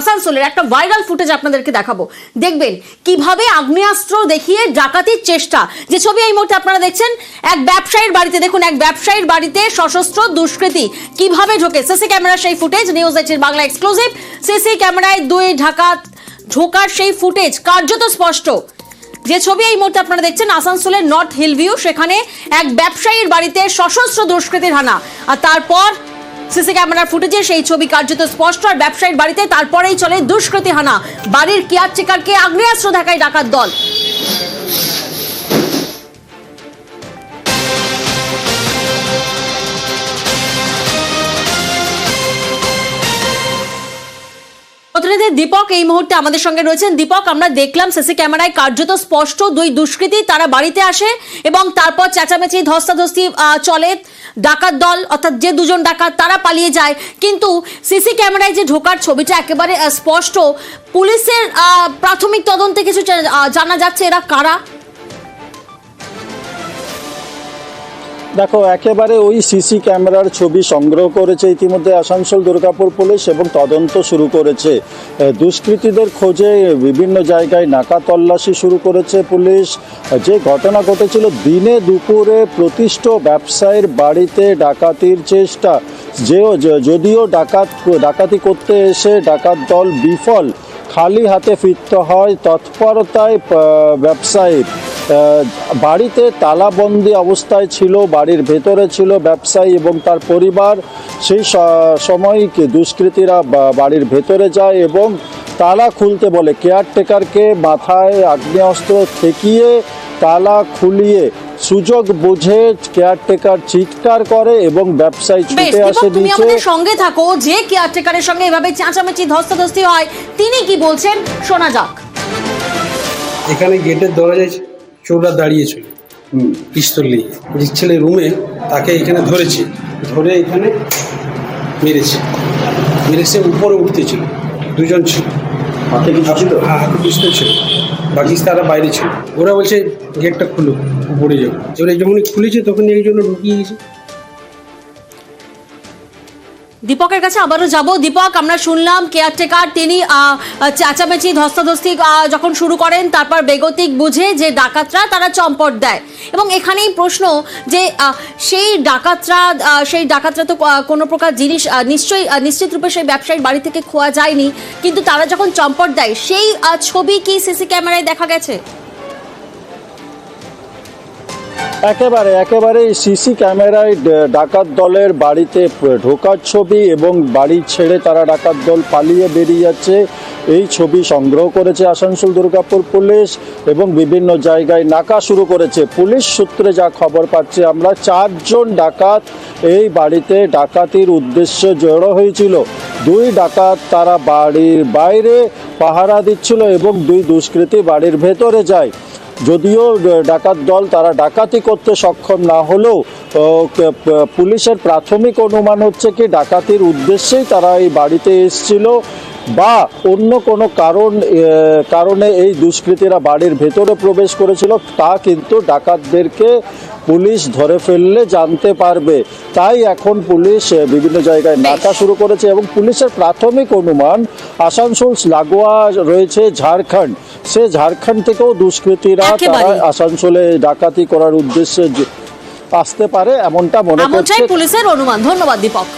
আসানসোলের একটা viral footage আপনাদেরকে দেখাবো। দেখবেন, কীভাবে আগ্নেয়াস্ত্র দেখিয়ে ডাকাতির চেষ্টা। যে ছবি এই মুহূর্তে আপনারা দেখছেন, এক ব্যবসায়ীর বাড়িতে, দেখুন, এক ব্যবসায়ীর বাড়িতে সশস্ত্র দুষ্কৃতী কীভাবে ঢোকে। সিসি ক্যামেরা সেই ফুটেজ, নিউজ এইটির বাংলা এক্সক্লুসিভ। সিসি ক্যামেরায় দুই ঢাকা ঢোকার সেই ফুটেজ, কার্যত স্পষ্ট। যে ছবি এই মুহূর্তে আপনারা দেখছেন, আসানসোলের নর্থ হিলভিউ, সেখানে এক ব্যবসায়ীর বাড়িতে সশস্ত্র দুষ্কৃতীর হানা। আর তারপর সিসি ক্যামেরার ফুটেজে সেই ছবি কার্যত স্পষ্ট আর ব্যবসায়ীর বাড়িতে তারপরেই চলে দুষ্কৃতি হানা বাড়ির কেয়ার চেকারকে আগ্নেয়াস্ত্র দেখায় ডাকাত দল। প্রতিনিধি দীপক এই মুহূর্তে আমাদের সঙ্গে রয়েছেন। দীপক, আমরা দেখলাম সিসি ক্যামেরায় কার্যত স্পষ্ট দুই দুষ্কৃতী তারা বাড়িতে আসে এবং তারপর চেঁচামেচি, ধস্তাধস্তি চলে। ডাকাত দল, অর্থাৎ যে দুজন ডাকাত, তারা পালিয়ে যায়। কিন্তু সিসি ক্যামেরায় যে ঢোকার ছবিটা একেবারে স্পষ্ট। পুলিশের প্রাথমিক তদন্তে কিছু জানা যাচ্ছে এরা কারা? দেখো, একেবারে ওই সিসি ক্যামেরার ছবি সংগ্রহ করেছে ইতিমধ্যে আসানসোল দুর্গাপুর পুলিশ এবং তদন্ত শুরু করেছে। দুষ্কৃতীদের খোঁজে বিভিন্ন জায়গায় নাকা তল্লাশি শুরু করেছে পুলিশ। যে ঘটনা ঘটেছিল দিনে দুপুরে প্রতিষ্ঠ ব্যবসায়ীর বাড়িতে ডাকাতির চেষ্টা। যে যদিও ডাকাত, ডাকাতি করতে এসে ডাকাত দল বিফল, খালি হাতে ফিরতে হয় তৎপরতায় ব্যবসায়ীর। বাড়িতে তালাবন্দি অবস্থায় ছিল বাড়ির ভেতরে ছিল ব্যবসায়ী এবং তার পরিবার। সেই সময় কি দুষ্কৃতীরা বাড়ির ভেতরে যায় এবং তালা খুলতে বলে। কেয়ারটেকারকে মাথায় আগ্নেয়াস্ত্র ঠেকিয়ে তালা খুলিয়ে সুযোগ বুঝে কেয়ারটেকার চিৎকার করে এবং ব্যবসায়ী ছুটে আসে তুমি নিচে। আমাদের সঙ্গে থাকো যে কেয়ারটেকারের সঙ্গে এভাবে চেঁচামেচি ধস্তাধস্তি হয় তিনি কি বলছেন? শোনা যাক। এখানে গেটের দরজায় চোররা দাঁড়িয়েছিল। পিস্তল নিয়ে। ছেলে রুমে তাকে এখানে ধরেছে। ধরে এখানে মেরেছে। মেরেছে উপরে উঠতেছিল দুজন ছিল। হাতে ছিল? হ্যাঁ হাতে পিস্তল ছিল। বাকি তারা বাইরে ছিল। ওরা বলছে গেটটা খুলো। উপরে যাব এবারে যখনই খুলেছে তখন একজন ঢুকিয়ে গেছে দীপকের কাছে আবারও যাব। দীপক, আমরা শুনলাম কেয়ারটেকার, তিনি চেঁচামেচি, ধস্তাধস্তি যখন শুরু করেন, তারপর বেগতিক বুঝে যে ডাকাতরা তারা চম্পট দেয়। এবং এখানেই প্রশ্ন যে সেই ডাকাতরা সেই ডাকাতরা তো কোনো প্রকার জিনিস নিশ্চয়ই নিশ্চিত রূপে সেই ব্যবসায়ীর বাড়ি থেকে খোয়া যায়নি, কিন্তু তারা যখন চম্পট দেয়, সেই ছবি কি সিসি ক্যামেরায় দেখা গেছে? একেবারে একেবারে সিসি ক্যামেরায় ডাকাত দলের বাড়িতে ঢোকার ছবি এবং বাড়ি ছেড়ে তারা ডাকাত দল পালিয়ে বেরিয়ে যাচ্ছে। এই ছবি সংগ্রহ করেছে আসানসোল দুর্গাপুর পুলিশ এবং বিভিন্ন জায়গায় নাকা শুরু করেছে। পুলিশ সূত্রে যা খবর পাচ্ছি আমরা, চারজন ডাকাত এই বাড়িতে ডাকাতির উদ্দেশ্যে জড়ো হয়েছিল। দুই ডাকাত তারা বাড়ির বাইরে পাহারা দিচ্ছিল এবং দুই দুষ্কৃতী বাড়ির ভেতরে যায়। যদিও ডাকাত দল তারা ডাকাতি করতে সক্ষম না হলেও পুলিশের প্রাথমিক অনুমান হচ্ছে কি, ডাকাতির উদ্দেশ্যেই তারা এই বাড়িতে এসেছিল। বা অন্য কোনো কারণ কারণে এই দুষ্কৃতীরা বাড়ির ভেতরে প্রবেশ করেছিল তা কিন্তু ডাকাতদেরকে পুলিশ ধরে ফেললে জানতে পারবে। তাই এখন পুলিশ বিভিন্ন জায়গায় নাকা শুরু করেছে এবং পুলিশের প্রাথমিক অনুমান আসানসোল লাগোয়া রয়েছে ঝাড়খণ্ড। সে ঝাড়খণ্ড থেকেও দুষ্কৃতীরা তারা আসানসোলে ডাকাতি করার উদ্দেশ্যে আসতে পারে এমনটা মনে করছে পুলিশের অনুমান। ধন্যবাদ দীপক।